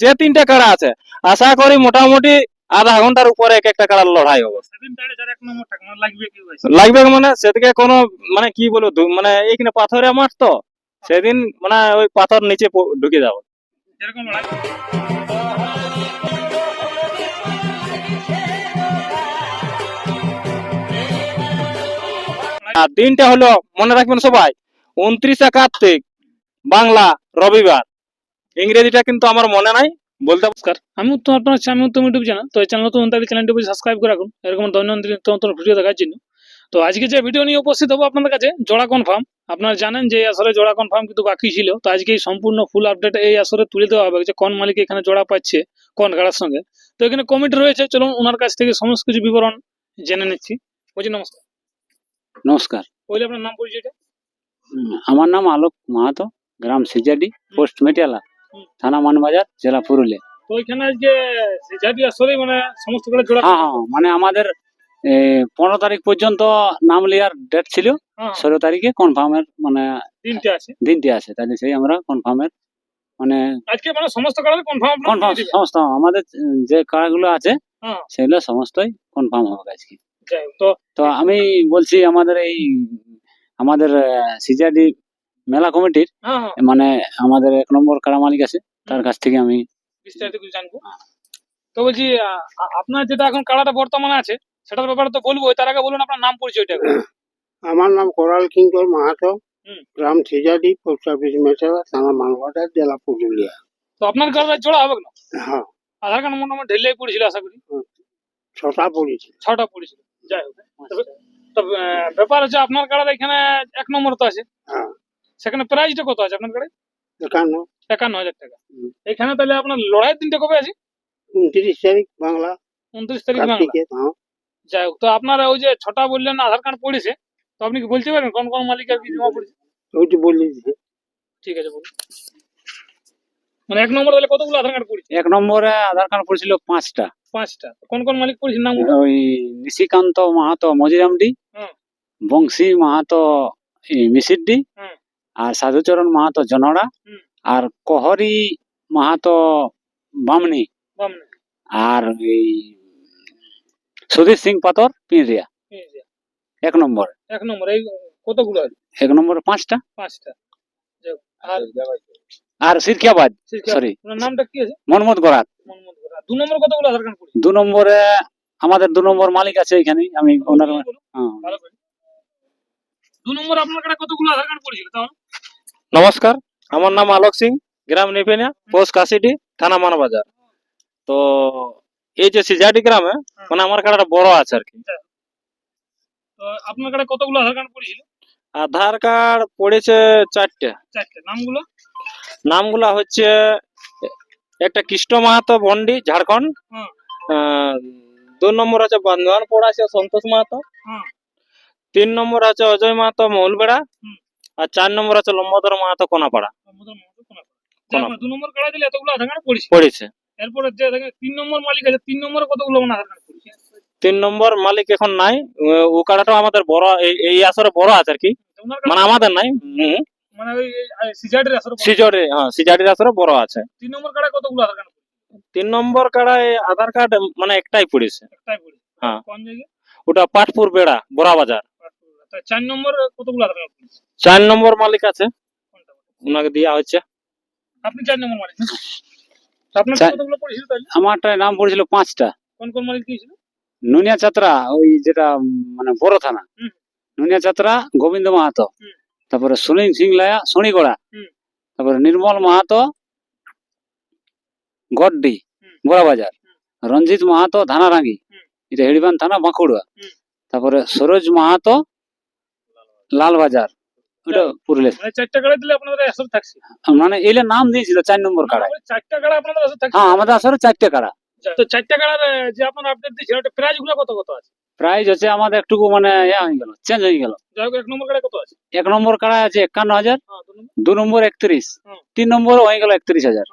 যে তিনটা কাড়া আছে আশা করি মোটামুটি আধা ঘণ্টার উপরে এক একটা কাড়ার লড়াই হবে। লাগবে মানে সেদিকে কোনো মানে কি বলব মানে এইখানে পাথরে মাঠ তো সেদিন মানে ওই পাথর নিচে ঢুকে যাব। যেরকম আর দিনটা হলো মনে রাখবেন সবাই উনত্রিশে কার্তিক বাংলা রবিবার। ইংরেজিটা কিন্তু আমার মনে নাই। বলতে নমস্কার আমি উত্তম আপনার হচ্ছে আমি উত্তম ইউটিউব চ্যানেল তো এই চ্যানেল নতুন তাহলে চ্যানেলটি সাবস্ক্রাইব করে রাখুন। এরকম দৈনন্দিন নতুন ভিডিও দেখার জন্য। তো আজকে যে ভিডিও নিয়ে উপস্থিত হব আপনাদের কাছে জোড়া কনফার্ম আপনারা জানেন যে এই আসরে জোড়া কনফার্ম কিন্তু বাকি ছিল। তো আজকে এই সম্পূর্ণ ফুল আপডেট এই আসরে তুলে দেওয়া হবে যে কোন মালিক এখানে জোড়া পাচ্ছে কোন গাড়ার সঙ্গে। তো এখানে কমিটি রয়েছে চলুন ওনার কাছ থেকে সমস্ত কিছু বিবরণ জেনে নিচ্ছি। বলছি নমস্কার। নমস্কার। বলে আপনার নাম পরিচয়টা? আমার নাম আলোক মাহাতো গ্রাম সিজাডি পোস্ট মেটিয়ালা। থানা মানবাজার জেলা পুরুলিয়া। তো এখানে আজকে মানে সমস্ত জোড়া হ্যাঁ হ্যাঁ মানে আমাদের পনেরো তারিখ পর্যন্ত নাম লিয়ার ডেট ছিল। হ্যাঁ, ষোলো তারিখে কনফার্মের মানে আছে। দিনটি আছে। তাহলে সেই আমরা কনফার্মের মানে আজকে মানে সমস্ত কনফার্ম কনফার্ম সমস্ত আমাদের যে কার্ডগুলো আছে হ্যাঁ। সেগুলো সমস্তই কনফার্ম হবে আজকে। তো তো আমি বলছি আমাদের এই আমাদের সিজাডি মেলা কমিটির হ্যাঁ হ্যাঁ। মানে আমাদের এক নম্বর কারা মালিক আছে তার কাছ থেকে আমি বিস্তারিত কিছু জানব। তো বলছি আপনার যেটা এখন কাড়াটা বর্তমানে আছে সেটার ব্যাপারে তো বলব তার আগে বলুন আপনার নাম পরিচয়টা। আমার নাম করাল কিঙ্কর মাহাতো। গ্রাম সিজাডি পোস্ট অফিস মেটেরা থানা মানবাজার জেলা পুরুলিয়া। তো আপনার কাড়াটা জোড়া হবে না হ্যাঁ। আধার কার্ড মোটামুটি ঢেলেই পড়েছিল আশা করি। ছটা পড়েছে ছটা পড়েছিল যাই হোক। তবে- তবে ব্যাপার হচ্ছে আপনার কাড়াটা এখানে এক নম্বর তো আছে। হ্যাঁ। সেখানে প্রাইসটা কত আছে আপনার কাছে একান্ন। একান্ন হাজার টাকা। এখানে তাহলে আপনার লড়াইয়ের দিনটা কবে আছে? উনত্রিশ তারিখ বাংলা। উনত্রিশ তারিখ বাংলা। হ্যাঁ। যাই হোক তো আপনারা ওই যে ছটা বললেন আধার কার্ড পড়েছে তো আপনি কি বলতে পারবেন? কোন কোন মালিক আর কি জমা পড়েছে? ওই তো বললি ঠিক আছে বলুন। মানে এক নম্বর তাহলে কতগুলো আধার কার্ড পড়েছে? এক নম্বরে আধার কার্ড পড়েছিল পাঁচটা। পাঁচটা। কোন কোন মালিক পড়েছে? নাম ওই নিশিকান্ত মাহাতো মজিরামডি হুম। বংশী মাহাতো মিসিরডি হুম। আর সাধুচরণ মাহাতো জনড়া আর কহরি মাহাতো বামনি। আর এই সুধীর সিং পাতর পিঁড়িয়া। এক নম্বর। এক নম্বর এই কতগুলো আছে? এক নম্বর পাঁচটা। পাঁচটা। আর সিরকিয়াবাদ সরি নামটা কি আছে? মনমত গড়াত মোহাম্মদ গোরা। আর দু নম্বর কতগুলো আধার কার্ড দু নম্বরে আমাদের দু নম্বর মালিক আছে এখানে আমি ওনার হ্যাঁ। দু নম্বর আপনার কাছে কতগুলো আধার কার্ড পড়েছিল তাহলে নমস্কার আমার নাম আলোক সিং গ্রাম নিপেনিয়া পোস্ট কাশিডি থানা মানবাজার। তো এই যে সিজাটি গ্রামে মানে আমার কাড়াটা বড় আছে আর কি। তো আপনার কাছে কতগুলো আধার কার্ড পড়েছিল? আধার কার্ড পড়েছে চারটে। চারটে। নামগুলো? নামগুলা হচ্ছে একটা কৃষ্ণ মাহাতো বন্ডি ঝাড়খণ্ড। আহ, দু নম্বর আছে বন্ধন পড়া আছে সন্তোষ মাহাতো। হুম। তিন নম্বর আছে অজয় মাহাতো মৌলবেড়া। আর চার নম্বর আছে লম্বদর মাহাতো কোনাপাড়া। দু নম্বর দিলে এতগুলো আধার কার্ড পড়েছে। পড়েছে। এরপরে যে তিন নম্বর মালিক আছে তিন নম্বরে কতগুলো আধার কার্ড পড়েছে? তিন নম্বর মালিক এখন নাই। ও- কাড়াটাও আমাদের বড় এই- আসরে বড় আছে আর কি। মানে আমাদের নাই হুম, মানে ওই আসরে হ্যাঁ সিজাডির আসরে বড় আছে। তিন নম্বর কার্ডে কতগুলো আধার কার্ড তিন নম্বর কাড়ায় আধার কার্ড মানে একটাই পড়েছে। একটাই পড়েছে। হ্যাঁ। কোন জায়গায়? ওটা পাটপুর বেড়া বড়া বাজার চার নম্বর কতগুলো আধার কার্ড চার নম্বর মালিক আছে। ওনাকে দেওয়া হচ্ছে আপনি চার নম্বর মালিক আপনার কতগুলো পড়েছিল তাহলে? আমারটা নাম পড়েছিল পাঁচটা। কোন কোন মালিক দিয়েছিল? নুনিয়া চাত্রা ওই যেটা মানে বড় থানা। নুনিয়া চাত্রা গোবিন্দ মাহাতো। তারপরে সুনীল সিং লায়া শনিগড়া তারপরে নির্মল মাহাতো গড্ডি হুম। বড়াবাজার রঞ্জিত মাহাতো ধানারাঙ্গি। এটা হেড়িবান থানা বাঁকুড়া। তারপরে সরোজ মাহাতো লালবাজার ওটা পুরুলিয়া মানে চারটা দিলে আপনাদের আসর থাকছে? মানে এলে নাম দিয়েছিল চার নম্বর মানে চারটা কার্ডে আপনাদের আসর থাকছে? হ্যাঁ আমাদের আসলে চারটে কাড়া। তো চারটা কার্ডের যে আপনার আপডেট ওটা প্রাইসগুলো কত কত আছে? প্রাইস হচ্ছে আমাদের একটু মানে ইয়া হয়ে গেল চেঞ্জ হয়ে গেল। এক নম্বর কত আছে? এক নম্বর কাড়া আছে একান্ন হাজার হ্যাঁ দু নম্বর। একত্রিশ তিন নম্বর হয়ে গেল একত্রিশ হাজার।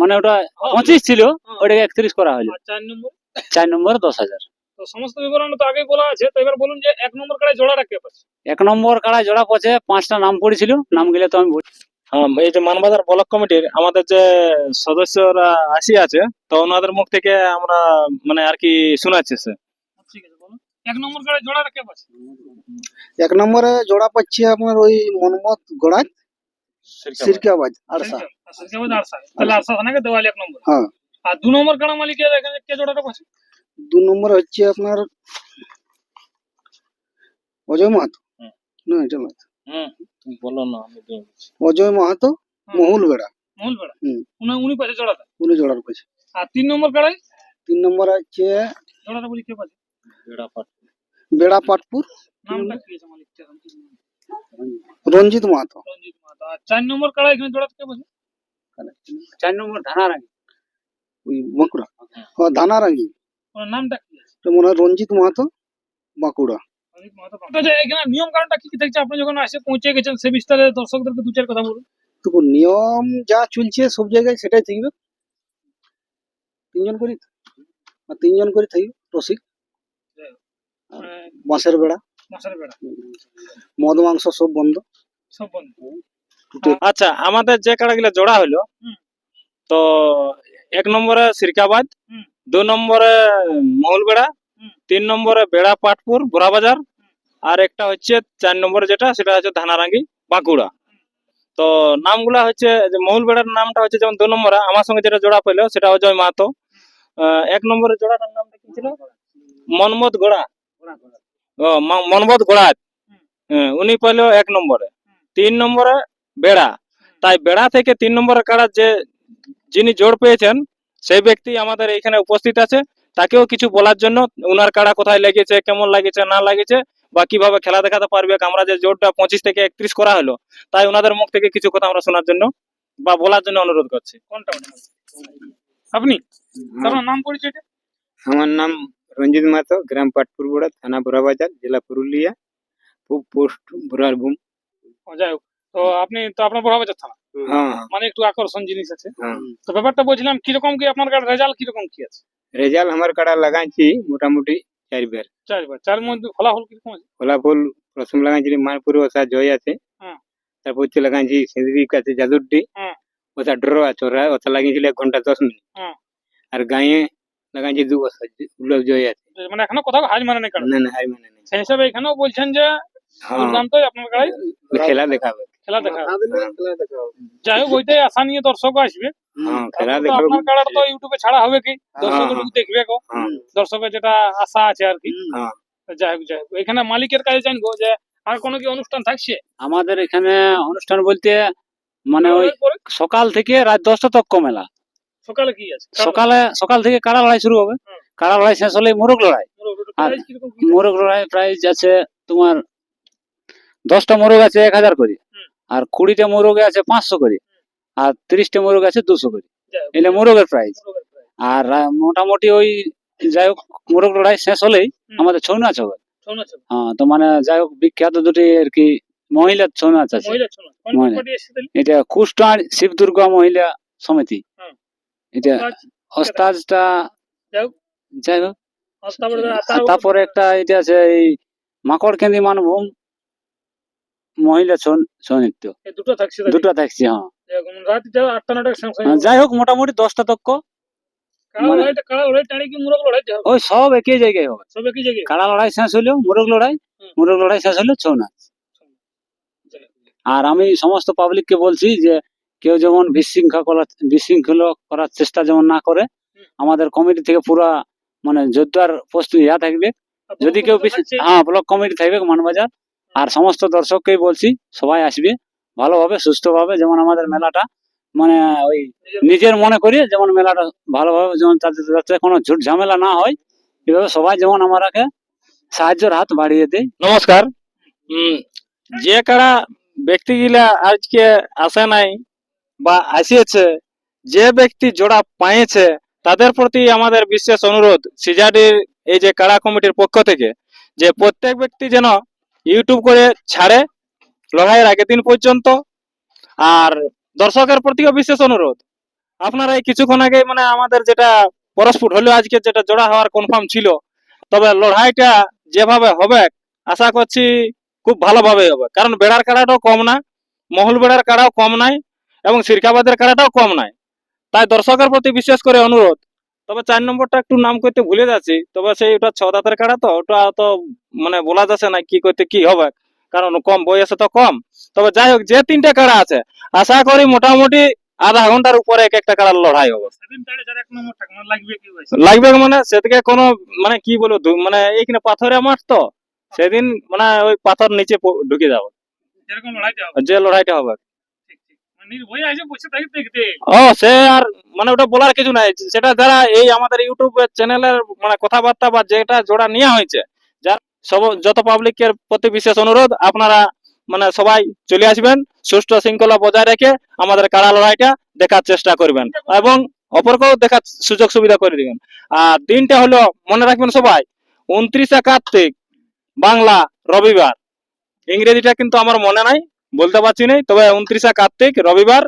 মানে ওটা হ্যাঁ, পঁচিশ ছিল ওটাকে একত্রিশ করা হলো। চার নম্বর? চার নম্বর দশ হাজার। তো সমস্ত বিবরণ তো আগেই বলা আছে তো এবার বলুন যে এক নম্বর কার্ডে জোড়াটা কে পাচ্ছে এক নম্বর কাড়ায় জোড়া পছে পাঁচটা নাম পড়েছিল নাম গেলে তো আমি বলি। হ্যাঁ, এই যে মানবাজার ব্লক কমিটির আমাদের যে সদস্যরা আসি আছে তো ওনাদের মুখ থেকে আমরা মানে আর কি শোনাচ্ছি সে ঠিক আছে বলো এক নম্বর কাড়ায় জোড়াটা কে পাচ্ছে এক নম্বরে জোড়া পাচ্ছি আপনার ওই মনমত গোড়ায় সিরকাবাজ আরসা। আর সিরকাবাদ আরসা। তাহলে আরসা থানাকে দেওয়ালি এক নম্বর। হ্যাঁ। আর দু নম্বর কাড়া মালিক এখানে কে জোড়াটা পাচ্ছে দু নম্বর হচ্ছে আপনার অজয় মাহাতো হুম। না এটা নয় হুম তুমি বলো না আমি দিয়ে দিচ্ছি। অজয় মাহাতো মহুল বেড়া মহল বেড়া হুম। উনি উনি পাচ্ছে জোড়াটা উনি জোড়ার পাচ্ছে আর তিন নম্বর কাড়ায় তিন নম্বর আছে জোড়াটা বলি কে পাচ্ছে বেড়া পাটপুর নামটা কি আছে মালিকটা রঞ্জিত মাহাতো রঞ্জিত মাহাতো আর চার নম্বর কাড়ায় এখানে জোড়াটা কে পাচ্ছে চার নম্বর ধানারাঙ্গি ওই বাঁকুড়া হ্যাঁ ধানারাঙ্গি ওনার নামটা কি তো মনে হয় রঞ্জিত মাহাতো বাঁকুড়া। এখানে নিয়ম কারণটা কি কি থাকছে? আপনি যখন এসে পৌঁছে গেছেন সে বিস্তারে দর্শকদেরকে দু চার কথা বলুন। তো নিয়ম যা চলছে সব জায়গায় সেটাই থাকবে। তিনজন করি? আর তিনজন করে থাকবে রসিক। মানে বাঁশের বেড়া। মাসের বেড়া। মদ মাংস সব বন্ধ। সব বন্ধ। আচ্ছা আমাদের যে কাড়াগুলো জোড়া হলো তো এক নম্বরে সিরকাবাদ হুম। দু নম্বরে মহুলবেড়া। তিন নম্বরে বেড়া পাটপুর বোরাবাজার আর একটা হচ্ছে চার নম্বরে যেটা সেটা হচ্ছে ধানারাঙ্গি বাঁকুড়া। তো নামগুলা হচ্ছে যে মহুলবেড়ার নামটা হচ্ছে যেমন দু নম্বরে আমার সঙ্গে যেটা জোড়া পেল সেটা অজয় মাহাতো। এক নম্বরে জোড়াটার নামটা কি ছিল? গোড়া। ও ম- মনমত গোড়া। হ্যাঁ, উনি পেল এক নম্বরে। তিন নম্বরে বেড়া। তাই বেড়া থেকে তিন নম্বরে কাড়া যে যিনি জোর পেয়েছেন সেই ব্যক্তি আমাদের এখানে উপস্থিত আছে। তাকেও কিছু বলার জন্য উনার কাড়া কোথায় লেগেছে কেমন লাগেছে না লাগেছে বা কীভাবে খেলা দেখাতে পারবে আমরা যে জোরটা পঁচিশ থেকে একত্রিশ করা হলো তাই ওনাদের মুখ থেকে কিছু কথা আমরা শোনার জন্য বা বলার জন্য অনুরোধ করছি। কোনটা আপনি? আপনার নাম পরিচয়টা আমার নাম রঞ্জিত মাতো গ্রাম পাটপুর বোড়া থানা বোরাবাজার জেলা পুরুলিয়া পোস্ট বোরারভূম যাই হোক। তো আপনি তো আপনার বড় বাজার থানা? মানে একটু আকর্ষণ জিনিস আছে। হ্যাঁ। তো ব্যাপারটা বলছিলাম কীরকম কি আপনার কাছে রেজাল্ট কীরকম কি আছে? রেজাল্ট আমার কাটা লাগাইছি মোটামুটি চারবার চারবার। চার মধ্যে ফলাফল কীরকম আছে? ফলাফল প্রথম লাগাইছি মানপুরে ওসা জয় আছে। হ্যাঁ। তারপর হচ্ছে লাগাইছি সিঁদুরির কাছে হ্যাঁ। ওটা ড্র আছে ওটা লাগিয়েছিল এক ঘণ্টা দশ মিনিট। হ্যাঁ। আর গাঁয়ে লাগাইছি দু বছর ওগুলো জয় আছে। মানে এখনও কোথাও হাজ মানে না না হার মানে সেই হিসাবে এখানেও বলছেন যে হ্যাঁ। দুর্দান্ত আপনার কাছে খেলা দেখাবে। খেলা দেখা যাই হোক ওইটাই আশা নিয়ে দর্শক আসবে। হ্যাঁ খেলা তো দেখাবে। আপনার কাড়াটা তো ইউটিউবে ছাড়া হবে কি? দর্শক দেখবে গো দর্শকের যেটা আশা আছে আর কি। হ্যাঁ। যাই হোক যাই হোক। এখানে মালিকের কাছে জানব যে আর কোনো কি অনুষ্ঠান থাকছে? আমাদের এখানে অনুষ্ঠান বলতে মানে ওই সকাল থেকে রাত দশটা তক মেলা। সকালে কি আছে? সকালে সকাল থেকে কাড়া লড়াই শুরু হবে। কাড়া লড়াই শেষ হলে মোরগ লড়াই? আর? মোরগ লড়াই প্রাইস আছে তোমার দশটা মোরগ আছে এক হাজার করে। আর কুড়িটা মোরগে আছে পাঁচশো করে। আর তিরিশটা মোরগ আছে দুশো করে। এলে মোরগের প্রাইস আর মোটামুটি ওই যাই হোক মোরগ লড়াই শেষ হলেই আমাদের ছৌ নাচ হবে। হ্যাঁ তো মানে যাই হোক বিখ্যাত দুটি আর কি মহিলার ছৌ নাচ আছে? এটা কুষ্টার শিব দুর্গা মহিলা সমিতি। এটা আজ ওস্তাজটা যাই হোক। তারপরে একটা এটা আছে এই মাকড় কেন্দ্রি মানভূম। মহিলা ছৌ ছৌ নৃত্য দুটো থাকছে দুটো থাকছে হ্যাঁ। আর যাই হোক মোটামুটি দশটা তক কাড়া মানে- ওই সব একই জায়গায় হবে। সব একই জায়গায়? কাড়া লড়াই শেষ হইল মোরগ লড়াই। মোরগ লড়াই শেষ হইল ছৌ নাচ। আর আমি সমস্ত পাবলিককে বলছি যে কেউ যেমন বিশৃঙ্খলা করার বিশৃঙ্খলা করার চেষ্টা যেমন না করে আমাদের কমিটি থেকে পুরা মানে যোদ্ধার প্রস্তুতি ইয়া থাকবে। যদি কেউ হ্যাঁ ব্লক কমিটি থাকবে মানবাজার। আর সমস্ত দর্শককেই বলছি, সবাই আসবে ভালোভাবে, সুস্থভাবে, যেমন আমাদের মেলাটা মানে ওই নিজের- মনে করি যেমন মেলাটা ভালোভাবে যেমন যাতে কোনো ঝুট ঝামেলা না হয়, এভাবে সবাই যেমন আমারাকে সাহায্যের হাত বাড়িয়ে দেয়। নমস্কার। যে কারা ব্যক্তিগুলা আজকে আসে নাই বা আসিয়েছে, যে ব্যক্তি জোড়া পাইছে তাদের প্রতি আমাদের বিশেষ অনুরোধ, সিজাডির এই যে কারা কমিটির পক্ষ থেকে, যে প্রত্যেক ব্যক্তি যেন ইউটিউব করে ছাড়ে, লড়াইয়ের আগের দিন পর্যন্ত। আর দর্শকের প্রতিও বিশেষ অনুরোধ। আপনারা এই কিছুক্ষণ আগে মানে আমাদের যেটা পরস্ফুট হলো আজকে যেটা জোড়া হওয়ার কনফার্ম ছিল, তবে লড়াইটা যেভাবে হবে, আশা করছি খুব ভালোভাবে হবে। কারণ বেড়ার কাড়াটাও কম না, মহল বেড়ার কাড়াও কম নাই, এবং সিরকাবাদের কাড়াটাও কম নাই। তাই দর্শকের প্রতি বিশেষ করে অনুরোধ তবে চার নম্বরটা একটু নাম করতে ভুলে যাচ্ছি। তবে সেই ওটা ছ দাঁতের কাড়া তো ওটা তো মানে বলা যাচ্ছে না কি করতে কি হবে। কারণ কম বয়সে তো কম। তবে যাই হোক যে তিনটা কাড়া আছে আশা করি মোটামুটি আধা ঘণ্টার উপরে এক একটা কাড়ার লড়াই হবে। ঠাকুমা লাগবে লাগবে মানে সেদিকে কোনো মানে কি বলব মানে এইখানে পাথরের মাঠ তো সেদিন মানে ওই পাথর নিচে ঢুকে যাবে। যে লড়াইটা হবে। সে আর মানে ওটা বলার কিছু নাই। সেটা যারা এই আমাদের ইউটিউব চ্যানেলের মানে কথাবার্তা বা যেটা জোড়া নেওয়া হয়েছে, যার সব, যত পাবলিকের প্রতি বিশেষ অনুরোধ, আপনারা মানে সবাই চলে আসবেন, সুষ্ঠু শৃঙ্খলা বজায় রেখে আমাদের কাড়া লড়াইটা দেখার চেষ্টা করবেন এবং অপরকেও দেখার সুযোগ সুবিধা করে দিবেন। আর দিনটা হলো, মনে রাখবেন সবাই, উনত্রিশে কার্তিক, বাংলা রবিবার। ইংরেজিটা কিন্তু আমার মনে নাই বলতে পারছি না। তবে উনত্রিশে কার্তিক রবিবার